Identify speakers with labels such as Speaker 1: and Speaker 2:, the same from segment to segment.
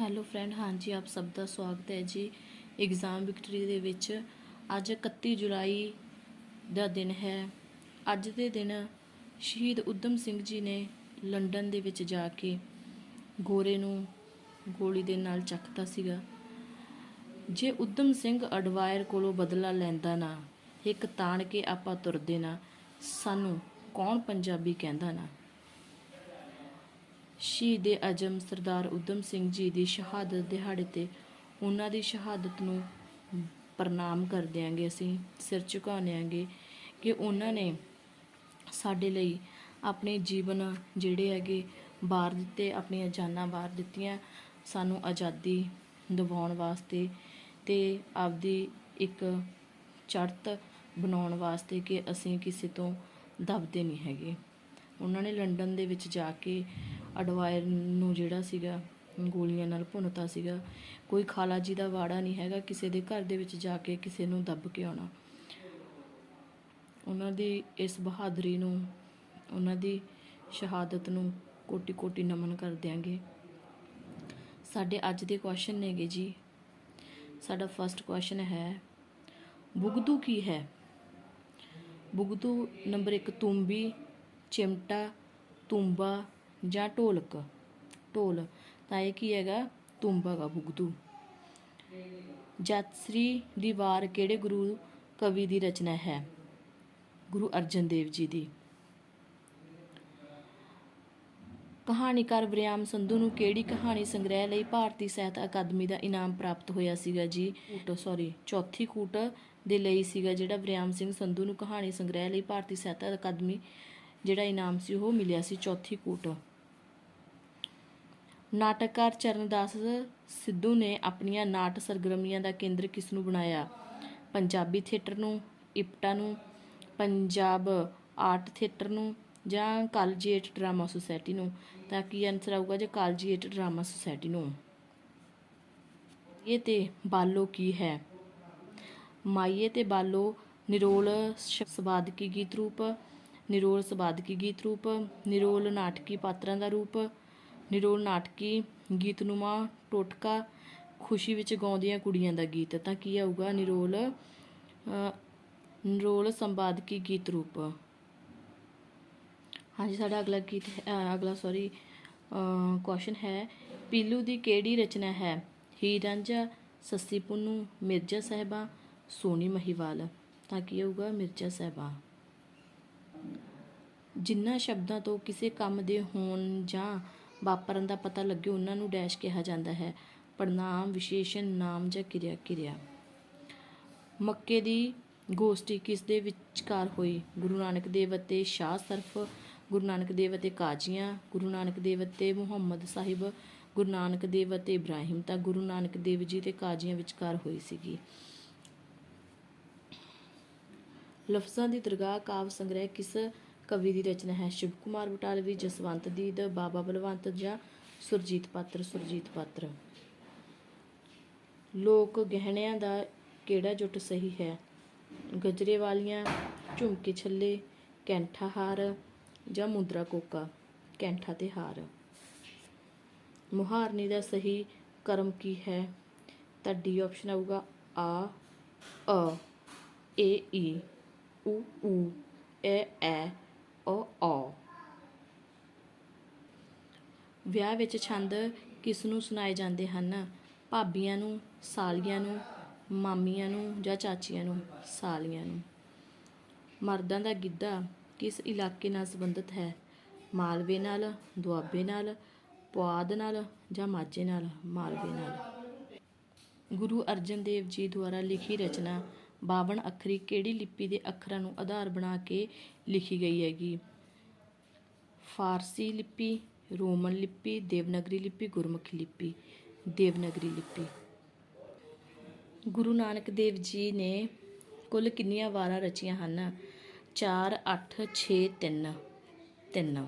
Speaker 1: Hello friend ਹਾਂਜੀ, ਆਪ ਸਭ ਦਾ ਸਵਾਗਤ ਹੈ ਜੀ ਐਗਜ਼ਾਮ ਵਿਕਟਰੀ ਦੇ ਵਿੱਚ। ਅੱਜ 31 ਜੁਲਾਈ ਦਾ ਦਿਨ ਹੈ। ਅੱਜ ਦੇ ਦਿਨ ਸ਼ਹੀਦ ਉਦਮ ਸਿੰਘ ਜੀ ਨੇ ਲੰਡਨ ਦੇ ਵਿੱਚ ਜਾ ਕੇ ਗੋਰੇ ਨੂੰ ਗੋਲੀ ਦੇ ਨਾਲ ਚੱਕਤਾ ਸੀਗਾ। ਜੇ ਉਦਮ ਸਿੰਘ ਅਡਵਾਇਰ ਕੋਲੋਂ ਬਦਲਾ ਲੈਂਦਾ ਨਾ, ਇੱਕ ਤਾਣ ਕੇ ਆਪਾਂ ਤੁਰਦੇ ਨਾ, ਸਾਨੂੰ ਕੌਣ ਪੰਜਾਬੀ ਕਹਿੰਦਾ ਨਾ? ਸ਼ਹੀਦ ਅਜਮ ਸਰਦਾਰ ਉਦਮ ਸਿੰਘ ਜੀ ਦੀ ਸ਼ਹਾਦਤ ਦਿਹਾੜੇ ਤੇ ਉਹਨਾਂ ਦੀ ਸ਼ਹਾਦਤ ਨੂੰ ਪ੍ਰਣਾਮ ਕਰ ਦਿਆਂਗੇ, ਅਸੀਂ ਸਿਰ ਝੁਕਾਉਂਦੇ ਕਿ ਉਹਨਾਂ ਨੇ ਸਾਡੇ ਲਈ ਆਪਣੇ ਜੀਵਨ ਜਿਹੜੇ ਹੈਗੇ ਬਾਰ ਦਿੱਤੇ, ਆਪਣੀਆਂ ਜਾਨਾਂ ਬਾਰ ਦਿੱਤੀਆਂ, ਸਾਨੂੰ ਆਜ਼ਾਦੀ ਦਿਵਾਉਣ ਵਾਸਤੇ ਤੇ ਆਪਦੀ ਇੱਕ ਚੜ੍ਹਤ ਬਣਾਉਣ ਵਾਸਤੇ ਕਿ ਅਸੀਂ ਕਿਸੇ ਤੋਂ ਦਬਦੇ ਨਹੀਂ ਹੈਗੇ। ਉਹਨਾਂ ਨੇ ਲੰਡਨ ਦੇ ਵਿੱਚ ਜਾ ਕੇ ਅਡਵਾਇਰ ਨੂੰ ਜਿਹੜਾ ਸੀਗਾ, ਗੋਲੀਆਂ ਨਾਲ ਭੁੰਨਤਾ ਸੀਗਾ। ਕੋਈ ਖਾਲਾ ਜੀ ਦਾ ਵਾੜਾ ਨਹੀਂ ਹੈਗਾ ਕਿਸੇ ਦੇ ਘਰ ਦੇ ਵਿੱਚ ਜਾ ਕੇ ਕਿਸੇ ਨੂੰ ਦੱਬ ਕੇ ਆਉਣਾ। ਉਹਨਾਂ ਦੀ ਇਸ ਬਹਾਦਰੀ ਨੂੰ, ਉਹਨਾਂ ਦੀ ਸ਼ਹਾਦਤ ਨੂੰ ਕੋਟੀ ਕੋਟੀ ਨਮਨ ਕਰ ਦਿਆਂਗੇ। ਸਾਡੇ ਅੱਜ ਦੇ ਕੁਐਸਚਨ ਨੇਗੇ ਜੀ। ਸਾਡਾ ਫਰਸਟ ਕੁਐਸਚਨ ਹੈ, ਬੁਗਦੂ ਕੀ ਹੈ? ਬੁਗਦੂ ਨੰਬਰ 1 ਤੁੰਬੀ, ਚਿਮਟਾ, ਤੁੰਬਾ ਜਾਂ ਢੋਲਕ? ਢੋਲ। ਤਾਂ ਇਹ ਕੀ ਹੈਗਾ? ਤੁੰਬਾ ਗਾ ਬੁਗਦੂ। ਜਤਸਰੀ ਦੀ ਵਾਰ ਕਿਹੜੇ ਗੁਰੂ ਕਵੀ ਦੀ ਰਚਨਾ ਹੈ? ਗੁਰੂ ਅਰਜਨ ਦੇਵ ਜੀ ਦੀ। ਕਹਾਣੀਕਾਰ ਬ੍ਰਿਆਮ ਸੰਧੂ ਨੂੰ ਕਿਹੜੀ ਕਹਾਣੀ ਸੰਗ੍ਰਹਿ ਲਈ ਭਾਰਤੀ ਸਾਹਿਤ ਅਕਾਦਮੀ ਦਾ ਇਨਾਮ ਪ੍ਰਾਪਤ ਹੋਇਆ ਸੀਗਾ ਜੀ? ਸੌਰੀ ਚੌਥੀ ਕੂਟ ਦੇ ਲਈ ਸੀਗਾ ਜਿਹੜਾ ਬ੍ਰਿਆਮ ਸਿੰਘ ਸੰਧੂ ਨੂੰ ਕਹਾਣੀ ਸੰਗ੍ਰਹਿ ਲਈ ਭਾਰਤੀ ਸਾਹਿਤ ਅਕਾਦਮੀ ਜਿਹੜਾ ਇਨਾਮ ਸੀ ਉਹ ਮਿਲਿਆ ਸੀ ਚੌਥੀ ਕੂਟ। ਨਾਟਕਕਾਰ ਚਰਨਦਾਸ ਸਿੱਧੂ ਨੇ ਆਪਣੀਆਂ ਨਾਟ ਸਰਗਰਮੀਆਂ ਦਾ ਕੇਂਦਰ ਕਿਸ ਨੂੰ ਬਣਾਇਆ? ਪੰਜਾਬੀ ਥੀਏਟਰ ਨੂੰ, ਇਪਟਾ ਨੂੰ, ਪੰਜਾਬ ਆਰਟ ਥੀਏਟਰ ਨੂੰ ਜਾਂ ਕਾਲਜੀਏਟ ਡਰਾਮਾ ਸੁਸਾਇਟੀ ਨੂੰ? ਤਾਂ ਕੀ ਆਨਸਰ ਆਊਗਾ ਜੇ ਕਾਲਜੀਏਟ ਡਰਾਮਾ ਸੁਸਾਇਟੀ ਨੂੰ? ਇਹ ਤੇ ਬਾਲੋ ਕੀ ਹੈ? ਮਾਈਏ ਤੇ ਬਾਲੋ ਨਿਰੋਲ ਸ਼- ਸਵਾਦਕੀ ਗੀਤ ਰੂਪ ਨਿਰੋਲ ਸਵਾਦਕੀ ਗੀਤ ਰੂਪ, ਨਿਰੋਲ ਨਾਟਕੀ ਪਾਤਰਾਂ ਦਾ ਰੂਪ, ਨਿਰੋਲ ਨਾਟਕੀ ਗੀਤਨੁਮਾ ਟੋਟਕਾ ਖੁਸ਼ੀ ਵਿੱਚ ਗਾਉਂਦੀਆਂ ਕੁੜੀਆਂ ਦਾ ਗੀਤ। ਤਾਂ ਕੀ ਆਊਗਾ? ਨਿਰੋਲ ਨਿਰੋਲ ਸੰਪਾਦਕੀ ਗੀਤ ਰੂਪ। ਹਾਂਜੀ, ਸਾਡਾ ਅਗਲਾ ਗੀਤ ਅਗਲਾ ਸੌਰੀ ਕੁਐਸਚਨ ਹੈ, ਪੀਲੂ ਦੀ ਕਿਹੜੀ ਰਚਨਾ ਹੈ? ਹੀਰ ਰਾਂਝਾ ਸੱਸੀ ਪੁੰਨੂ, ਮਿਰਜ਼ਾ ਸਾਹਿਬਾ, ਸੋਨੀ ਮਹੀਵਾਲ। ਤਾਂ ਕੀ ਹੋਊਗਾ ਮਿਰਜ਼ਾ ਸਾਹਿਬਾ। ਜਿਨ੍ਹਾਂ ਸ਼ਬਦਾਂ ਤੋਂ ਕਿਸੇ ਕੰਮ ਦੇ ਹੋਣ ਜਾਂ ਵਾਪਰਨ ਦਾ ਪਤਾ ਲੱਗੇ ਉਹਨਾਂ ਨੂੰ ਡੈਸ਼ ਕਿਹਾ ਜਾਂਦਾ ਹੈ। ਪੜਨਾਮ ਵਿਸ਼ੇਸ਼ਣ, ਨਾਮ ਜਾਂ ਕਿਰਿਆ ਕਿਰਿਆ। ਮੱਕੇ ਦੀ ਗੋਸ਼ਟੀ ਕਿਸ ਦੇ ਵਿਚਕਾਰ ਹੋਈ? ਗੁਰੂ ਨਾਨਕ ਦੇਵ ਅਤੇ ਸ਼ਾਹ ਸਰਫ, ਗੁਰੂ ਨਾਨਕ ਦੇਵ ਅਤੇ ਕਾਜ਼ੀਆਂ, ਗੁਰੂ ਨਾਨਕ ਦੇਵ ਅਤੇ ਮੁਹੰਮਦ ਸਾਹਿਬ, ਗੁਰੂ ਨਾਨਕ ਦੇਵ ਅਤੇ ਇਬਰਾਹਿਮ ਤਾਂ ਗੁਰੂ ਨਾਨਕ ਦੇਵ ਜੀ ਤੇ ਕਾਜ਼ੀਆਂ ਵਿਚਕਾਰ ਹੋਈ ਸੀਗੀ। ਲਫ਼ਜ਼ਾਂ ਦੀ ਦਰਗਾਹ ਕਾਵ ਸੰਗ੍ਰਹਿ ਕਿਸ ਕਵੀ ਦੀ ਰਚਨਾ ਹੈ ਸ਼ਿਵ ਕੁਮਾਰ ਬਟਾਲਵੀ, ਜਸਵੰਤ ਦੀਦ, ਬਾਬਾ ਬਲਵੰਤ ਜਾਂ ਸੁਰਜੀਤ ਪਾਤਰ ਸੁਰਜੀਤ ਪਾਤਰ। ਲੋਕ ਗਹਿਣਿਆਂ ਦਾ ਕਿਹੜਾ ਜੁੱਟ ਸਹੀ ਹੈ? ਗਜਰੇ ਵਾਲੀਆਂ ਝੁਮਕੇ ਛੱਲੇ, ਕੈਂਠਾ ਹਾਰ ਜਾਂ ਮੁੰਦਰਾ ਕੋਕਾ? ਕੈਂਠਾ ਤੇ ਹਾਰ। ਮੁਹਾਰਨੀ ਦਾ ਸਹੀ ਕਰਮ ਕੀ ਹੈ? ਤਾਂ ਡੀ ਆਪਸ਼ਨ ਆਊਗਾ ਆ, ਅ, ਏ, ਈ ਊ ਊ ਐ ਐ ਓ ਔ ਵਿਆਹ ਵਿੱਚ ਛੰਦ ਕਿਸ ਨੂੰ ਸੁਣਾਏ ਜਾਂਦੇ ਹਨ? ਭਾਬੀਆਂ ਨੂੰ, ਸਾਲੀਆਂ ਨੂੰ, ਮਾਮੀਆਂ ਨੂੰ ਜਾਂ ਚਾਚੀਆਂ ਨੂੰ? ਸਾਲੀਆਂ ਨੂੰ। ਮਰਦਾਂ ਦਾ ਗਿੱਧਾ ਕਿਸ ਇਲਾਕੇ ਨਾਲ ਸੰਬੰਧਿਤ ਹੈ? ਮਾਲਵੇ ਨਾਲ, ਦੁਆਬੇ ਨਾਲ, ਪੁਆਧ ਨਾਲ ਜਾਂ ਮਾਝੇ ਨਾਲ? ਮਾਲਵੇ ਨਾਲ। ਗੁਰੂ ਅਰਜਨ ਦੇਵ ਜੀ ਦੁਆਰਾ ਲਿਖੀ ਰਚਨਾ 52 ਅੱਖਰੀ ਕਿਹੜੀ ਲਿਪੀ ਦੇ ਅੱਖਰਾਂ ਨੂੰ ਆਧਾਰ ਬਣਾ ਕੇ ਲਿਖੀ ਗਈ ਹੈਗੀ? ਫਾਰਸੀ ਲਿਪੀ, ਰੋਮਨ ਲਿਪੀ, ਦੇਵਨਾਗਰੀ ਲਿਪੀ, ਗੁਰਮੁਖੀ ਲਿਪੀ। ਦੇਵਨਾਗਰੀ ਲਿਪੀ। ਗੁਰੂ ਨਾਨਕ ਦੇਵ ਜੀ ਨੇ ਕੁੱਲ ਕਿੰਨੀਆਂ ਵਾਰਾਂ ਰਚੀਆਂ ਹਨ? 4 8 6 3 3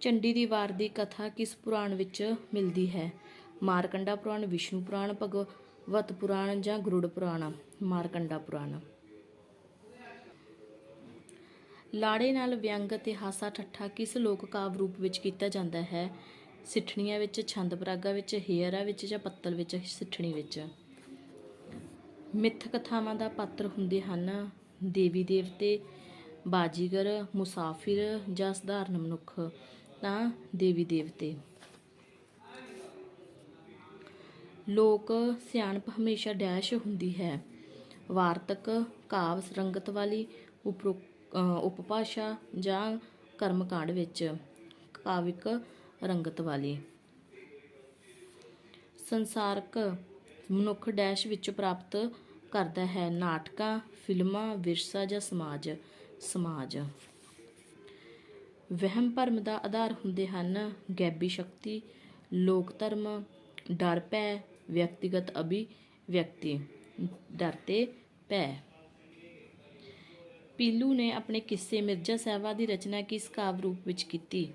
Speaker 1: ਚੰਡੀ ਦੀ ਵਾਰ ਦੀ ਕਥਾ ਕਿਸ ਪੁਰਾਣ ਵਿੱਚ ਮਿਲਦੀ ਹੈ? ਮਾਰਕੰਡਾ ਪੁਰਾਣ, ਵਿਸ਼ਨੂੰ ਪੁਰਾਣ, ਭਗਵ ਵਤ ਪੁਰਾਣ ਜਾਂ ਗਰੁੜ ਪੁਰਾਣਾ, ਮਾਰਕੰਡਾ ਪੁਰਾਣ। ਲਾੜੇ ਨਾਲ ਵਿਅੰਗ ਅਤੇ ਹਾਸਾ ਠੱਠਾ ਕਿਸ ਲੋਕ ਕਾਵਿ ਰੂਪ ਵਿੱਚ ਕੀਤਾ ਜਾਂਦਾ ਹੈ? ਸਿੱਠਣੀਆਂ ਵਿੱਚ, ਛੰਦ ਪਰਾਗਾ ਵਿੱਚ, ਹੇਅਰਾ ਵਿੱਚ ਜਾਂ ਪੱਤਲ ਵਿੱਚ, ਸਿੱਠਣੀ ਵਿੱਚ? ਮਿੱਥ ਕਥਾਵਾਂ ਦਾ ਪਾਤਰ ਹੁੰਦੇ ਹਨ ਦੇਵੀ ਦੇਵਤੇ, ਬਾਜੀਗਰ, ਮੁਸਾਫਿਰ ਜਾਂ ਸਧਾਰਨ ਮਨੁੱਖ। ਤਾਂ ਦੇਵੀ ਦੇਵਤੇ। ਲੋਕ ਸਿਆਣਪ ਹਮੇਸ਼ਾ ਡੈਸ਼ ਹੁੰਦੀ ਹੈ। ਵਾਰਤਕ, ਕਾਵ ਸਰੰਗਤ ਵਾਲੀ ਉਪਰੋ ਉਪਭਾਸ਼ਾ ਜਾਂ ਕਰਮਕਾਂਡ ਵਿੱਚ ਕਾਵਿਕ ਰੰਗਤ ਵਾਲੀ। ਸੰਸਾਰਕ ਮਨੁੱਖ ਡੈਸ਼ ਵਿੱਚ ਪ੍ਰਾਪਤ ਕਰਦਾ ਹੈ ਨਾਟਕਾਂ, ਫਿਲਮਾਂ, ਵਿਰਸਾ ਜਾਂ ਸਮਾਜ ਸਮਾਜ। ਵਹਿਮ ਭਰਮ ਦਾ ਆਧਾਰ ਹੁੰਦੇ ਹਨ ਗੈਬੀ ਸ਼ਕਤੀ, ਲੋਕ ਧਰਮ, ਡਰ, ਭੈ ਵਿਅਕਤੀਗਤ ਅਭੀ ਵਿਅਕਤੀ ਡਰਤੇ ਭੈ। ਪੀਲੂ ਨੇ ਆਪਣੇ ਕਿੱਸੇ ਮਿਰਜ਼ਾ ਸਾਹਿਬਾ ਦੀ ਰਚਨਾ ਕਿਸ ਕਾਵਿ ਰੂਪ ਵਿੱਚ ਕੀਤੀ?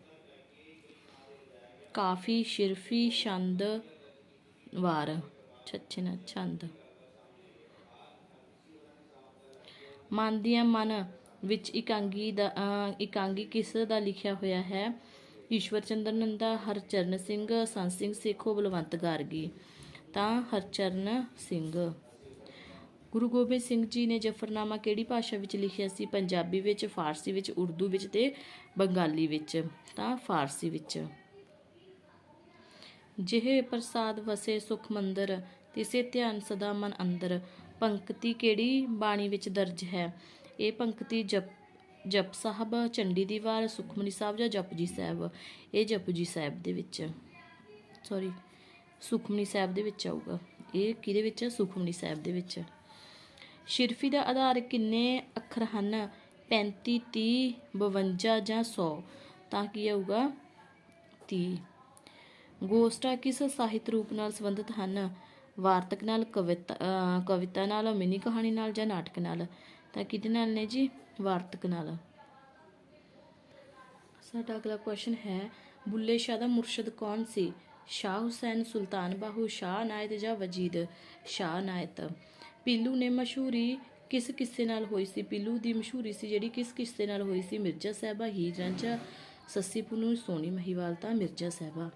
Speaker 1: ਕਾਫੀ ਸ਼ਿਰਫੀ ਛੰਦ ਵਾਰ ਛੱਛਨ ਛੰਦ। ਮਨ ਦੀਆਂ ਮਨ ਵਿੱਚ ਇਕਾਂਗੀ ਦਾ ਅਹ, ਇਕਾਂਗੀ ਕਿਸ ਦਾ ਲਿਖਿਆ ਹੋਇਆ ਹੈ? ਈਸ਼ਵਰ ਚੰਦਰ ਨੰਦਾ ਹਰਚਰਨ ਸਿੰਘ ਸੰਤ ਸਿੰਘ ਸੇਖੋ ਬਲਵੰਤ ਗਾਰਗੀ। ਤਾਂ ਹਰਚਰਨ ਸਿੰਘ। ਗੁਰੂ ਗੋਬਿੰਦ ਸਿੰਘ ਜੀ ਨੇ ਜਫਰਨਾਮਾ ਕਿਹੜੀ ਭਾਸ਼ਾ ਵਿੱਚ ਲਿਖਿਆ ਸੀ? ਪੰਜਾਬੀ ਵਿੱਚ, ਫਾਰਸੀ ਵਿੱਚ, ਉਰਦੂ ਵਿੱਚ ਤੇ ਬੰਗਾਲੀ ਵਿੱਚ। ਤਾਂ ਫਾਰਸੀ ਵਿੱਚ। ਜਿਹੇ ਪ੍ਰਸਾਦ ਵਸੇ ਸੁਖ ਮੰਦਰ, ਤਿਸੇ ਧਿਆਨ ਸਦਾ ਮਨ ਅੰਦਰ। ਪੰਕਤੀ ਕਿਹੜੀ ਬਾਣੀ ਵਿੱਚ ਦਰਜ ਹੈ? ਇਹ ਪੰਕਤੀ ਜਪ ਜਪ ਸਾਹਿਬ, ਚੰਡੀ ਦੀ ਵਾਰ ਸੁਖਮਨੀ ਸਾਹਿਬ ਜਾਂ ਜਪਜੀ ਸਾਹਿਬ? ਇਹ ਜਪਜੀ ਸਾਹਿਬ ਦੇ ਵਿੱਚ। ਸੌਰੀ ਸੁਖਮਨੀ ਸਾਹਿਬ ਦੇ ਵਿੱਚ ਆਊਗਾ। ਇਹ ਕਿਹਦੇ ਵਿੱਚ ਹੈ? ਸੁਖਮਨੀ ਸਾਹਿਬ ਦੇ ਵਿੱਚ। ਸ਼ਿਰਫੀ ਦਾ ਆਧਾਰ ਕਿੰਨੇ ਅੱਖਰ ਹਨ? 35 30 52 ਜਾਂ 100 ਤਾਂ ਕੀ ਆਊਗਾ? 30 ਗੋਸਟਾ ਕਿਸ ਸਾਹਿਤ ਰੂਪ ਨਾਲ ਸੰਬੰਧਿਤ ਹਨ? ਵਾਰਤਕ ਨਾਲ, ਕਵਿਤਾ ਕਵਿਤਾ ਨਾਲ, ਮਿਨੀ ਕਹਾਣੀ ਨਾਲ ਜਾਂ ਨਾਟਕ ਨਾਲ? ਤਾਂ ਕਿਹਦੇ ਨਾਲ ਨੇ ਜੀ? ਵਾਰਤਕ ਨਾਲ। ਸਾਡਾ ਅਗਲਾ ਕੁਐਸਚਨ ਹੈ ਬੁੱਲੇ ਸ਼ਾਹ ਦਾ ਮੁਰਸ਼ਦ ਕੌਣ ਸੀ? ਸ਼ਾਹ ਹੁਸੈਨ, ਸੁਲਤਾਨ ਬਾਹੂ, ਸ਼ਾਹ ਨਾਇਤ ਜਾਂ ਵਜੀਦ, ਸ਼ਾਹ ਨਾਇਤ। ਪੀਲੂ ਨੇ ਮਸ਼ਹੂਰੀ ਕਿਸ ਕਿੱਸੇ ਨਾਲ ਹੋਈ ਸੀ? ਪੀਲੂ ਦੀ ਮਸ਼ਹੂਰੀ ਸੀ ਜਿਹੜੀ ਕਿਸ ਕਿੱਸੇ ਨਾਲ ਹੋਈ ਸੀ? ਮਿਰਜ਼ਾ ਸਾਹਿਬਾ ਹੀਰ ਰਾਂਝਾ ਸੱਸੀ ਪੁੰਨੂ, ਸੋਨੀ ਮਹੀਵਾਲ ਤਾਂ ਮਿਰਜ਼ਾ ਸਾਹਿਬਾ।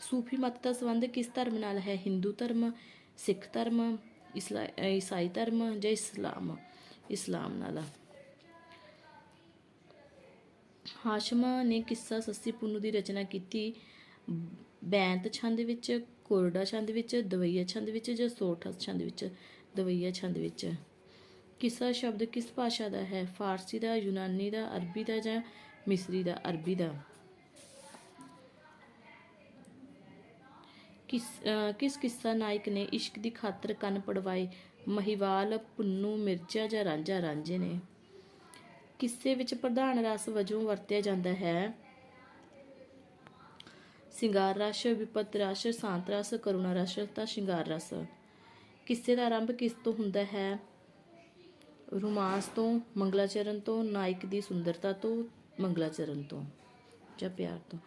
Speaker 1: ਸੂਫੀ ਮਤ ਦਾ ਸੰਬੰਧ ਕਿਸ ਧਰਮ ਨਾਲ ਹੈ? ਹਿੰਦੂ ਧਰਮ, ਸਿੱਖ ਧਰਮ, ਇਸਲਾ- ਈਸਾਈ ਧਰਮ ਜਾਂ ਇਸਲਾਮ? ਇਸਲਾਮ ਨਾਲ ਹਾਸ਼ਮ ਨੇ ਕਿੱਸਾ ਸੱਸੀ ਪੁੰਨੂ ਦੀ ਰਚਨਾ ਕੀਤੀ। ਬੈਂਤ ਛੰਦ ਵਿੱਚ ਕੋਰਡਾ ਛੰਦ ਵਿੱਚ, ਦਵਈਆ ਛੰਦ ਵਿੱਚ ਜਾਂ ਸੋਠ ਛੰਦ ਵਿੱਚ? ਦਵਈਆ ਛੰਦ ਵਿੱਚ। ਕਿੱਸਾ ਸ਼ਬਦ ਕਿਸ ਭਾਸ਼ਾ ਦਾ ਹੈ? ਫਾਰਸੀ ਦਾ, ਯੂਨਾਨੀ ਦਾ, ਅਰਬੀ ਦਾ ਜਾਂ ਮਿਸਰੀ ਦਾ? ਅਰਬੀ ਦਾ। ਕਿਸ ਕਿਸ ਕਿੱਸਾ ਨਾਇਕ ਨੇ ਇਸ਼ਕ ਦੀ ਖਾਤਰ ਕੰਨ ਪੜਵਾਏ? ਮਹੀਵਾਲ, ਪੁੰਨੂ ਮਿਰਜ਼ਾ ਜਾਂ ਰਾਂਝਾ ਰਾਂਝੇ ਨੇ? ਕਿੱਸੇ ਵਿੱਚ ਪ੍ਰਧਾਨ ਰਸ ਵਜੋਂ ਵਰਤਿਆ ਜਾਂਦਾ ਹੈ? ਸਿੰਗਾਰ ਰਸ, ਵਿਪਤ ਰਸ, ਸ਼ਾਂਤ ਰਸ, ਕਰੁਣਾ ਰਸ, ਤਾਂ ਸ਼ਿੰਗਾਰ ਰਸ। ਕਿੱਸੇ ਦਾ ਆਰੰਭ ਕਿਸ ਤੋਂ ਹੁੰਦਾ ਹੈ? ਰੋਮਾਂਸ ਤੋਂ, ਮੰਗਲਾਚਰਨ ਤੋਂ, ਨਾਇਕ ਦੀ ਸੁੰਦਰਤਾ ਤੋਂ, ਮੰਗਲਾਚਰਨ ਤੋਂ। ਜਾਂ ਪਿਆਰ ਤੋਂ।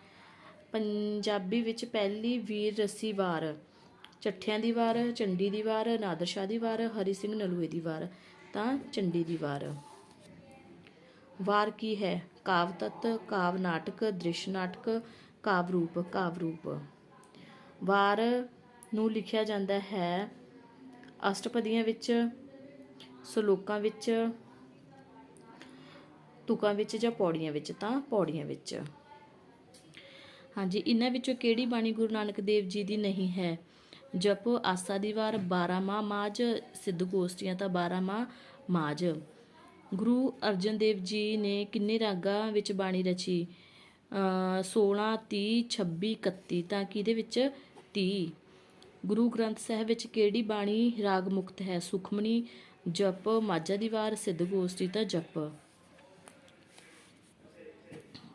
Speaker 1: ਪੰਜਾਬੀ ਵਿੱਚ ਪਹਿਲੀ ਵੀਰ ਰਸੀ ਵਾਰ। ਚੱਠਿਆਂ ਦੀ ਵਾਰ, ਚੰਡੀ ਦੀ ਵਾਰ ਨਾਦਰ ਸ਼ਾਹ ਦੀ ਵਾਰ, ਹਰੀ ਸਿੰਘ ਨਲੂਏ ਦੀ ਵਾਰ, ਤਾਂ ਚੰਡੀ ਦੀ ਵਾਰ। ਵਾਰ ਕੀ ਹੈ? ਕਾਵ ਤਤ ਕਾਵ ਨਾਟਕ ਦ੍ਰਿਸ਼ ਨਾਟਕ ਕਾਵ ਰੂਪ ਕਾਵ ਰੂਪ ਵਾਰ ਨੂੰ ਲਿਖਿਆ ਜਾਂਦਾ ਹੈ ਅਸ਼ਟਪਦੀਆਂ ਵਿੱਚ, ਸ਼ਲੋਕਾਂ ਵਿੱਚ, ਤੁਕਾਂ ਵਿੱਚ ਜਾਂ ਪੌੜੀਆਂ ਵਿੱਚ ਤਾਂ ਪੌੜੀਆਂ ਵਿੱਚ। ਹਾਂਜੀ, ਇਹਨਾਂ ਵਿੱਚੋਂ ਕਿਹੜੀ ਬਾਣੀ ਗੁਰੂ ਨਾਨਕ ਦੇਵ ਜੀ ਦੀ ਨਹੀਂ ਹੈ? ਜਪੋ, ਆਸਾ ਦੀ ਵਾਰ 12 ਮਾਹ ਮਾਜ ਸਿੱਧ ਗੋਸ਼ਟੀਆਂ ਤਾਂ 12 ਮਾਹ ਮਾਜ ਗੁਰੂ ਅਰਜਨ ਦੇਵ ਜੀ ਨੇ ਕਿੰਨੇ ਰਾਗਾਂ ਵਿੱਚ ਬਾਣੀ ਰਚੀ? ਅ 16 30 26 31 ਤਾਂ ਕਿਹਦੇ ਵਿੱਚ 30 ਗੁਰੂ ਗ੍ਰੰਥ ਸਾਹਿਬ ਵਿੱਚ ਕਿਹੜੀ ਬਾਣੀ ਰਾਗ ਮੁਕਤ ਹੈ? ਸੁਖਮਣੀ ਜਪ, ਮਾਝਾ ਦੀ ਵਾਰ, ਸਿੱਧ ਗੋਸ਼ਟੀ ਤਾਂ ਜਪ।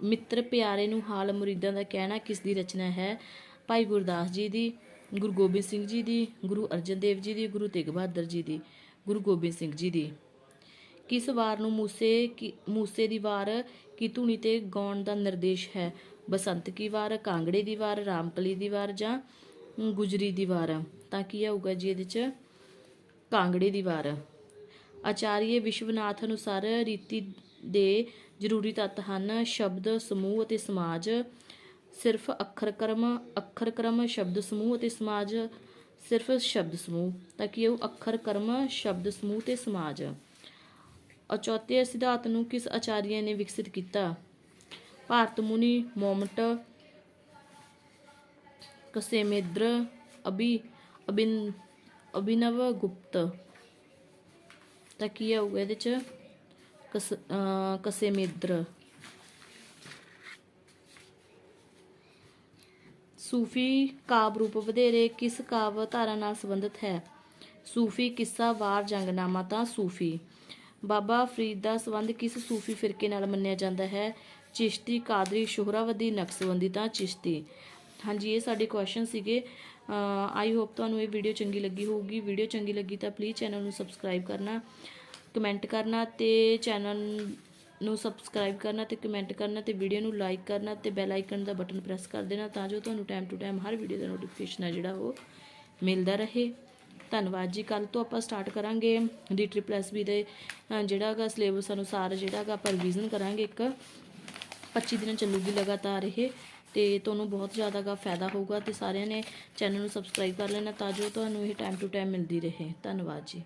Speaker 1: ਮਿੱਤਰ ਪਿਆਰੇ ਨੂੰ ਹਾਲ ਮੁਰੀਦਾਂ ਦਾ ਕਹਿਣਾ ਕਿਸ ਦੀ ਰਚਨਾ ਹੈ? ਭਾਈ ਗੁਰਦਾਸ ਜੀ ਦੀ, ਗੁਰੂ ਗੋਬਿੰਦ ਸਿੰਘ ਜੀ ਦੀ, ਗੁਰੂ ਅਰਜਨ ਦੇਵ ਜੀ ਦੀ, ਗੁਰੂ ਤੇਗ ਬਹਾਦਰ ਜੀ ਦੀ, ਗੁਰੂ ਗੋਬਿੰਦ ਸਿੰਘ ਜੀ ਦੀ। ਕਿਸ ਵਾਰ ਨੂੰ ਮੂਸੇ ਕੀ, ਮੂਸੇ ਦੀ ਵਾਰ, ਕੀ ਧੁਨੀ ਤੇ ਗਾਉਣ ਦਾ ਨਿਰਦੇਸ਼ ਹੈ? ਬਸੰਤ ਕੀ ਵਾਰ, ਕਾਂਗੜੇ ਦੀ ਵਾਰ, ਰਾਮਕਲੀ ਦੀ ਵਾਰ ਜਾਂ ਗੁਜਰੀ ਦੀ ਵਾਰ? ਤਾਂ ਕੀ ਆਊਗਾ ਜੀ ਇਹਦੇ ਚ? ਕਾਂਗੜੇ ਦੀ ਵਾਰ। ਆਚਾਰੀਏ ਵਿਸ਼ਵਨਾਥ ਅਨੁਸਾਰ ਰੀਤੀ ਦੇ ਜ਼ਰੂਰੀ ਤੱਤ ਹਨ ਸ਼ਬਦ, ਸਮੂਹ ਅਤੇ ਸਮਾਜ। ਸਿਰਫ ਅੱਖਰ ਕਰਮ ਅੱਖਰ ਕਰਮ, ਸ਼ਬਦ ਸਮੂਹ ਅਤੇ ਸਮਾਜ। ਸਿਰਫ ਸ਼ਬਦ ਸਮੂਹ। ਤਾਂ ਕਿ ਉਹ ਅੱਖਰ ਕਰਮ, ਸ਼ਬਦ ਸਮੂਹ ਤੇ ਸਮਾਜ। ਅਚੌਥੇ ਸਿਧਾਂਤ ਨੂੰ ਕਿਸ ਆਚਾਰੀਆ ਨੇ ਵਿਕਸਿਤ ਕੀਤਾ? ਭਾਰਤ ਮੁਨੀ ਮੋਮਟ, ਕਸੇਮੇਦਰ, ਅਭੀ ਅਬਿਨ ਅਭਿਨਵ ਗੁਪਤ। ਤਾਂ ਕੀ ਆਊਗਾ ਇਹਦੇ ਚ? ਕਸ, ਅਹ, ਕਸੇਮੇਦਰ। ਸੂਫੀ ਕਾਵ ਰੂਪ ਵਧੇਰੇ ਕਿਸ ਕਾਵ ਧਾਰਾ ਨਾਲ ਸੰਬੰਧਿਤ ਹੈ? ਸੂਫੀ ਕਿੱਸਾ, ਵਾਰ, ਜੰਗਨਾਮਾ ਤਾਂ ਸੂਫੀ। ਬਾਬਾ ਫਰੀਦ ਦਾ ਸੰਬੰਧ ਕਿਸ ਸੂਫੀ ਫਿਰਕੇ ਨਾਲ ਮੰਨਿਆ ਜਾਂਦਾ ਹੈ? ਚਿਸ਼ਤੀ, ਕਾਦਰੀ, ਸ਼ੋਹਰਾਵਦੀ, ਨਕਸ਼ਬੰਦੀ ਤਾਂ ਚਿਸ਼ਤੀ। ਹਾਂਜੀ, ਇਹ ਸਾਡੇ ਕੁਐਸਚਨ ਸੀਗੇ। ਆਈ ਹੋਪ ਤੁਹਾਨੂੰ ਇਹ ਵੀਡੀਓ ਚੰਗੀ ਲੱਗੀ ਹੋਊਗੀ। ਵੀਡੀਓ ਚੰਗੀ ਲੱਗੀ ਤਾਂ ਪਲੀਜ਼ ਚੈਨਲ ਨੂੰ ਸਬਸਕ੍ਰਾਈਬ ਕਰਨਾ ਕਮੈਂਟ ਕਰਨਾ ਤੇ ਚੈਨਲ ਨੂੰ ਸਬਸਕ੍ਰਾਈਬ ਕਰਨਾ ਤੇ ਕਮੈਂਟ ਕਰਨਾ ਤੇ ਵੀਡੀਓ ਨੂੰ ਲਾਈਕ ਕਰਨਾ ਤੇ ਬੈਲ ਆਈਕਨ ਦਾ ਬਟਨ ਪ੍ਰੈਸ ਕਰ ਦੇਣਾ ਤਾਂ ਜੋ ਤੁਹਾਨੂੰ ਟਾਈਮ ਟੂ ਟਾਈਮ ਹਰ ਵੀਡੀਓ ਦਾ ਨੋਟੀਫਿਕੇਸ਼ਨ ਹੈ ਜਿਹੜਾ ਉਹ ਮਿਲਦਾ ਰਹੇ। ਧੰਨਵਾਦ ਜੀ। ਕੱਲ ਤੋਂ ਆਪਾਂ ਸਟਾਰਟ ਕਰਾਂਗੇ ਡੀ ਟ੍ਰਿਪਲ ਬੀ ਦੇ ਜਿਹੜਾ ਹੈਗਾ ਸਿਲੇਬਸ ਅਨੁਸਾਰ, ਜਿਹੜਾ ਹੈਗਾ ਆਪਾਂ ਰਿਵੀਜ਼ਨ ਕਰਾਂਗੇ ਇੱਕ। 25 ਦਿਨ ਚੱਲੂਗੀ ਲਗਾਤਾਰ ਇਹ ਤੇ ਤੁਹਾਨੂੰ ਬਹੁਤ ਜ਼ਿਆਦਾ ਦਾ ਫਾਇਦਾ ਹੋਊਗਾ ਤੇ ਸਾਰਿਆਂ ਨੇ ਚੈਨਲ ਨੂੰ ਸਬਸਕ੍ਰਾਈਬ ਕਰ ਲੈਣਾ ਤਾਂ ਜੋ ਤੁਹਾਨੂੰ ਇਹ ਟਾਈਮ ਟੂ ਟਾਈਮ ਮਿਲਦੀ ਰਹੇ। ਧੰਨਵਾਦ ਜੀ।